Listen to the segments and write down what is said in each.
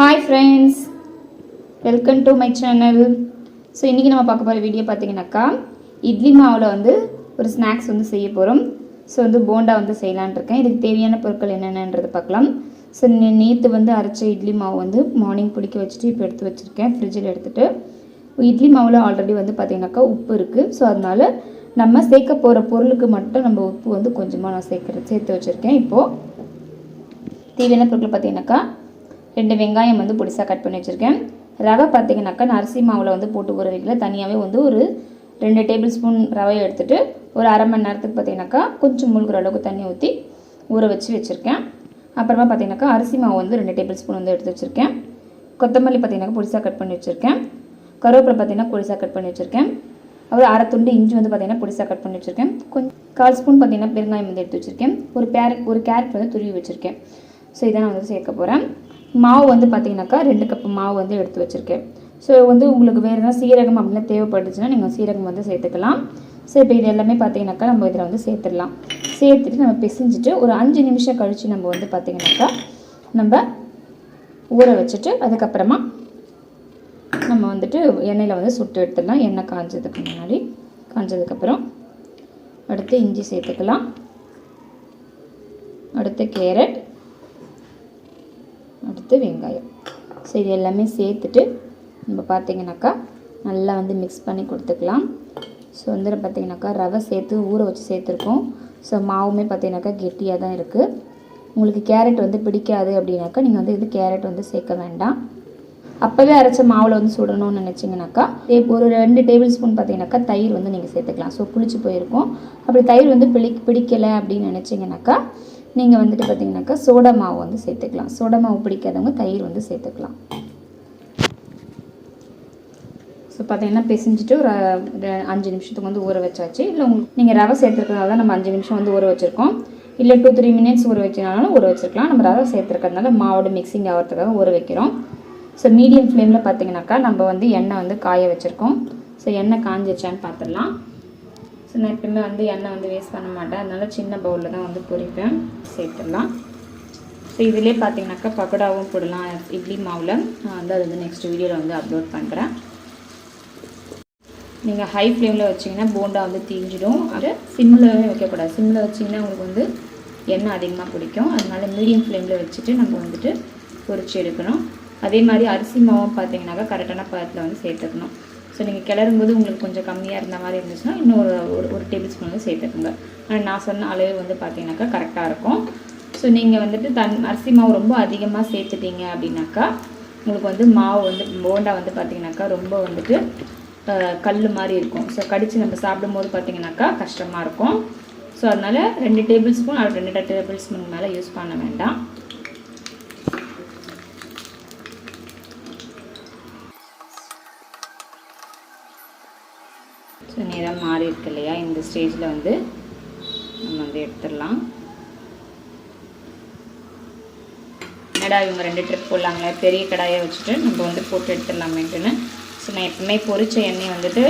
Hi friends welcome to my channel so இன்றைக்கி நம்ம பார்க்க போகிற வீடியோ பார்த்தீங்கன்னாக்கா இட்லி மாவில் வந்து ஒரு ஸ்நாக்ஸ் வந்து செய்ய போகிறோம் ஸோ வந்து போண்டா வந்து செய்யலான்னு இருக்கேன். இதுக்கு தேவையான பொருட்கள் என்னென்னன்றது பார்க்கலாம். ஸோ நேற்று வந்து அரைச்ச இட்லி மாவு வந்து மார்னிங் பிடிக்க வச்சுட்டு இப்போ எடுத்து வச்சுருக்கேன். ஃப்ரிட்ஜில் எடுத்துகிட்டு இட்லி மாவில் ஆல்ரெடி வந்து பார்த்தீங்கன்னாக்கா உப்பு இருக்குது ஸோ அதனால் நம்ம சேர்க்க போகிற பொருளுக்கு மட்டும் நம்ம உப்பு வந்து கொஞ்சமாக நான் சேர்க்குற சேர்த்து வச்சுருக்கேன். இப்போது தேவையான பொருட்கள் பார்த்தீங்கன்னாக்கா ரெண்டு வெங்காயம் வந்து பொடிசாக கட் பண்ணி வச்சுருக்கேன். ரவை பார்த்தீங்கன்னாக்கா நான் அரிசி மாவில் வந்து போட்டு ஊற வைக்கல. தனியாகவே வந்து ஒரு ரெண்டு டேபிள் ஸ்பூன் ரவையை எடுத்துகிட்டு ஒரு அரை மணி நேரத்துக்கு பார்த்தீங்கன்னாக்கா கொஞ்சம் முழுகிற அளவுக்கு தண்ணி ஊற்றி ஊற வச்சு வச்சுருக்கேன். அப்புறமா பார்த்தீங்கன்னாக்கா அரிசி மாவு வந்து ரெண்டு டேபிள் ஸ்பூன் வந்து எடுத்து வச்சுருக்கேன். கொத்தமல்லி பார்த்தீங்கன்னாக்கா பொடிசாக கட் பண்ணி வச்சுருக்கேன். கருவேப்பிலை பார்த்தீங்கன்னா பொடிசாக கட் பண்ணி வச்சுருக்கேன். அப்புறம் அரை துண்டு இஞ்சி வந்து பார்த்தீங்கன்னா பொடிசாக கட் பண்ணி வச்சுருக்கேன். கொஞ்சம் கால் ஸ்பூன் பார்த்தீங்கன்னா பெருங்காயம் வந்து எடுத்து வச்சுருக்கேன். ஒரு கேரட் ஒரு கேரட் வந்து துருவி வச்சுருக்கேன். ஸோ இதை நான் வந்து சேர்க்க போகிறேன் மாவு வந்து பார்த்தீங்கன்னாக்கா ரெண்டு கப்பு மாவு வந்து எடுத்து வச்சுருக்கேன். ஸோ வந்து உங்களுக்கு வேறு எதாவது சீரகம் அப்படிலாம் தேவைப்பட்டுச்சுன்னா நீங்கள் சீரகம் வந்து சேர்த்துக்கலாம். ஸோ இப்போ இது எல்லாமே பார்த்தீங்கன்னாக்கா நம்ம இதில் வந்து சேர்த்துடலாம். சேர்த்துட்டு நம்ம பிசைஞ்சிட்டு ஒரு அஞ்சு நிமிஷம் கழித்து நம்ம வந்து பார்த்திங்கனாக்கா நம்ம ஊற வச்சுட்டு அதுக்கப்புறமா நம்ம வந்துட்டு எண்ணெயில் வந்து சுட்டு எடுத்துடலாம். எண்ணெய் காஞ்சதுக்கு முன்னாடி. காஞ்சதுக்கப்புறம் அடுத்து இஞ்சி சேர்த்துக்கலாம். அடுத்து கேரட். பத்து வெங்காயம். ஸோ இது எல்லாமே சேர்த்துட்டு நம்ம பார்த்தீங்கன்னாக்கா நல்லா வந்து மிக்ஸ் பண்ணி கொடுத்துக்கலாம். ஸோ வந்து பார்த்தீங்கன்னாக்கா ரவை சேர்த்து ஊற வச்சு சேர்த்துருக்கோம். ஸோ மாவுமே பார்த்தீங்கன்னாக்கா கெட்டியாக தான் இருக்குது உங்களுக்கு கேரட் வந்து பிடிக்காது அப்படின்னாக்கா நீங்கள் வந்து இது கேரட் வந்து சேர்க்க வேண்டாம். அப்போவே அரைச்ச மாவில் வந்து சுடணும்னு நினச்சிங்கனாக்கா இப்போ ஒரு ரெண்டு டேபிள் ஸ்பூன் பார்த்தீங்கன்னாக்கா தயிர் வந்து நீங்கள் சேர்த்துக்கலாம். ஸோ புளிச்சு போயிருக்கும். அப்படி தயிர் வந்து பிடி பிடிக்கலை அப்படின்னு நினச்சிங்கனாக்கா நீங்கள் வந்துட்டு பார்த்தீங்கன்னாக்கா சோடா மாவு வந்து சேர்த்துக்கலாம். சோடா மாவு பிடிக்காதவங்க தயிர் வந்து சேர்த்துக்கலாம். ஸோ பார்த்தீங்கன்னா பிசைஞ்சிட்டு ஒரு அஞ்சு நிமிஷத்துக்கு வந்து ஊற வச்சாச்சு. இல்லை உங்களுக்கு நீங்கள் ரவை சேர்த்துருக்கறனால தான் நம்ம அஞ்சு நிமிஷம் வந்து ஊற வச்சுருக்கோம். இல்லை டூ த்ரீ மினிட்ஸ் ஊற வச்சுனாலும் ஊற வச்சுருக்கலாம். நம்ம ரவை சேர்த்துருக்கிறதுனால மாவோட மிக்சிங் ஆகிறதுக்காக ஊற வைக்கிறோம். ஸோ மீடியம் ஃப்ளேமில் பார்த்தீங்கன்னாக்கா நம்ம வந்து எண்ணெய் வந்து காய வச்சுருக்கோம். ஸோ எண்ணெய் காஞ்சிச்சான்னு பார்த்துடலாம் ஸோ நான் எப்பவுமே வந்து எண்ணெய் வந்து வேஸ்ட் பண்ண மாட்டேன். அதனால சின்ன பவுலில் தான் வந்து பொரிப்பேன். சேர்த்துடலாம். ஸோ இதிலே பார்த்தீங்கன்னாக்கா பக்கோடாவும் போடலாம். இட்லி மாவில். நான் வந்து அது வந்து நெக்ஸ்ட் வீடியோவில் வந்து அப்லோட் பண்ணுறேன் நீங்கள் ஹை ஃப்ளேமில் வச்சிங்கன்னா போண்டா வந்து தீஞ்சிடும். அது சிம்மில் வைக்கக்கூடாது. சிம்மில் வச்சிங்கன்னா உங்களுக்கு வந்து எண்ணெய் அதிகமாக பிடிக்கும். அதனால மீடியம் ஃப்ளேமில் வச்சுட்டு நம்ம வந்துட்டு பொறிச்சு எடுக்கணும். அதே மாதிரி அரிசி மாவும் பார்த்தீங்கன்னாக்கா கரெக்டான பதத்தில் வந்து சேர்த்துக்கணும். ஸோ நீங்கள் கிளறும்போது உங்களுக்கு கொஞ்சம் கம்மியாக இருந்த மாதிரி இருந்துச்சுன்னா இன்னும் ஒரு ஒரு ஒரு டேபிள் ஸ்பூன் வந்து சேர்த்துக்குங்க ஆனால் நான் சொன்ன அளவு வந்து பார்த்தீங்கன்னாக்கா கரெக்டாக இருக்கும். ஸோ நீங்கள் வந்துட்டு தன் அரிசி மாவு ரொம்ப அதிகமாக சேர்த்துட்டீங்க அப்படின்னாக்கா உங்களுக்கு வந்து மாவு வந்து போண்டா வந்து பார்த்தீங்கன்னாக்கா ரொம்ப வந்துட்டு கல் மாதிரி இருக்கும். ஸோ கடித்து நம்ம சாப்பிடும்போது பார்த்தீங்கன்னாக்கா கஷ்டமாக இருக்கும். ஸோ அதனால் ரெண்டு டேபிள் ஸ்பூன் அது ரெண்டு டேபிள் ஸ்பூன் மேலே யூஸ் பண்ண வேண்டாம். ஸோ நிறம் மாறி இருக்கு இல்லையா? இந்த ஸ்டேஜில் வந்து நம்ம வந்து எடுத்துடலாம். என்னடா இவங்க ரெண்டு ட்ரிப் போடலாங்களே பெரிய கடாயை வச்சுட்டு நம்ம வந்து போட்டு எடுத்துடலாமேட்டுன்னு ஸோ நான் எப்பவுமே பொரிச்ச எண்ணெய் வந்துட்டு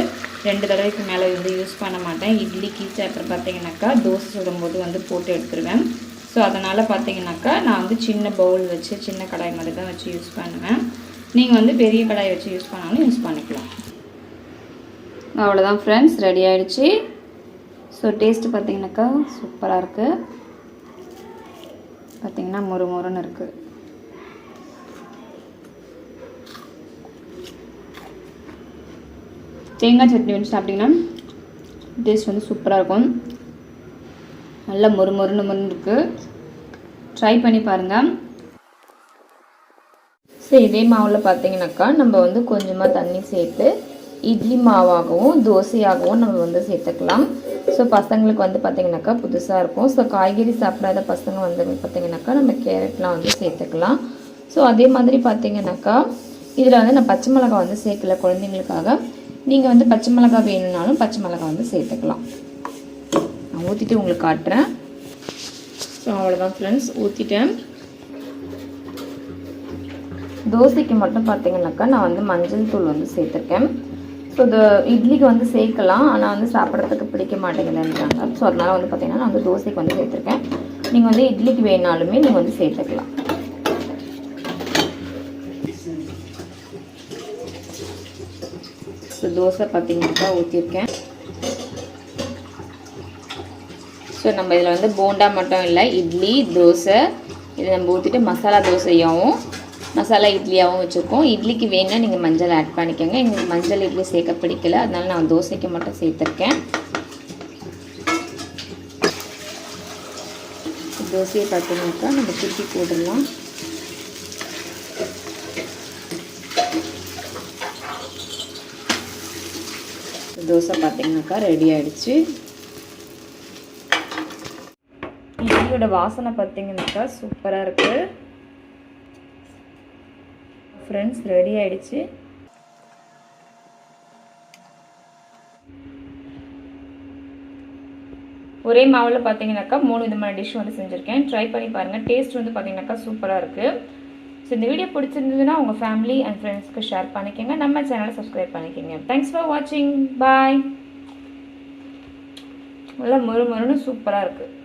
ரெண்டு தடவைக்கு மேலே வந்து யூஸ் பண்ண மாட்டேன். இட்லிக்கு அப்புறம் பார்த்தீங்கன்னாக்கா தோசை சுடும்போது வந்து போட்டு எடுத்துருவேன். ஸோ அதனால் பார்த்தீங்கன்னாக்கா நான் வந்து சின்ன பவுல் வச்சு சின்ன கடாய் மாதிரி தான் வச்சு யூஸ் பண்ணுவேன். நீங்கள் வந்து பெரிய கடாய் வச்சு யூஸ் பண்ணாலும் யூஸ் பண்ணிக்கலாம். அவ்வளோதான் ஃப்ரெண்ட்ஸ் ரெடி ஆகிடுச்சு ஸோ டேஸ்ட்டு பார்த்தீங்கன்னாக்கா சூப்பராக இருக்குது பார்த்திங்கன்னா மொறு மொறுன்னு இருக்குது தேங்காய் சட்னி வச்சு சாப்பிட்டிங்கன்னா டேஸ்ட் வந்து சூப்பராக இருக்கும். நல்லா மொறு மொறுன்னு மொறுன்னு இருக்குது ட்ரை பண்ணி பாருங்கள் ஸோ இதே மாவில் பார்த்தீங்கன்னாக்கா நம்ம வந்து கொஞ்சமாக தண்ணி சேர்த்து இட்லி மாவாகவும் தோசையாகவும் நம்ம வந்து சேர்த்துக்கலாம். ஸோ பசங்களுக்கு வந்து பார்த்திங்கனாக்கா புதுசாக இருக்கும். ஸோ காய்கறி சாப்பிடாத பசங்க வந்து பார்த்திங்கனாக்கா நம்ம கேரட்லாம் வந்து சேர்த்துக்கலாம். ஸோ அதே மாதிரி பார்த்திங்கனாக்கா இதில் வந்து நான் பச்சை மிளகா வந்து சேர்க்கல குழந்தைங்களுக்காக. நீங்கள் வந்து பச்சை மிளகா வேணும்னாலும் பச்சை மிளகா வந்து சேர்த்துக்கலாம். நான் ஊற்றிட்டு உங்களுக்கு காட்டுறேன். ஸோ அவ்வளோதான் ஃப்ரெண்ட்ஸ் ஊற்றிட்டேன் தோசைக்கு மட்டும் பார்த்தீங்கன்னாக்கா நான் வந்து மஞ்சள் தூள் வந்து சேர்த்துருக்கேன். ஸோ இந்த இட்லிக்கு வந்து சேர்க்கலாம். ஆனால் வந்து சாப்பிட்றதுக்கு பிடிக்க மாட்டேங்குதுன்றாங்க. ஸோ அதனால் வந்து பார்த்திங்கன்னா நான் வந்து தோசைக்கு வந்து சேர்த்துருக்கேன். நீங்கள் வந்து இட்லிக்கு வேணாலுமே நீங்கள் வந்து சேர்த்துக்கலாம். ஸோ தோசை பார்த்திங்கன்னா ஊற்றிருக்கேன் ஸோ நம்ம இதில் வந்து போண்டா மட்டும் இல்லை இட்லி தோசை. இதை நம்ம ஊற்றிட்டு மசாலா தோசையாகவும் மசாலா இட்லியாகவும் வச்சுருக்கோம். இட்லிக்கு வேணால் நீங்கள் மஞ்சள் ஆட் பண்ணிக்கோங்க. எங்களுக்கு மஞ்சள் இட்லி சேர்க்க பிடிக்கல. அதனால் நான் தோசைக்கு மட்டும் சேர்த்துருக்கேன். தோசையை பார்த்தீங்கன்னாக்கா நம்ம திருப்பி போட்டுடலாம். தோசை பார்த்தீங்கன்னாக்கா ரெடி ஆகிடுச்சு இட்லியோட வாசனை பார்த்தீங்கன்னாக்கா சூப்பராக இருக்குது ஃப்ரெண்ட்ஸ் ரெடி ஆகிடுச்சு ஒரே மாவில் பார்த்தீங்கன்னாக்கா மூணு விதமான டிஷ் வந்து செஞ்சுருக்கேன். ட்ரை பண்ணி பாருங்கள் டேஸ்ட் வந்து பார்த்தீங்கன்னாக்கா சூப்பராக இருக்குது ஸோ இந்த வீடியோ பிடிச்சிருந்ததுன்னா உங்கள் ஃபேமிலி அண்ட் ஃப்ரெண்ட்ஸ்க்கு ஷேர் பண்ணிக்கோங்க. நம்ம சேனலை சப்ஸ்கிரைப் பண்ணிக்கோங்க. தேங்க்ஸ் ஃபார் வாட்சிங் பாய் நல்லா மொறு மொறுன்னு சூப்பராக இருக்குது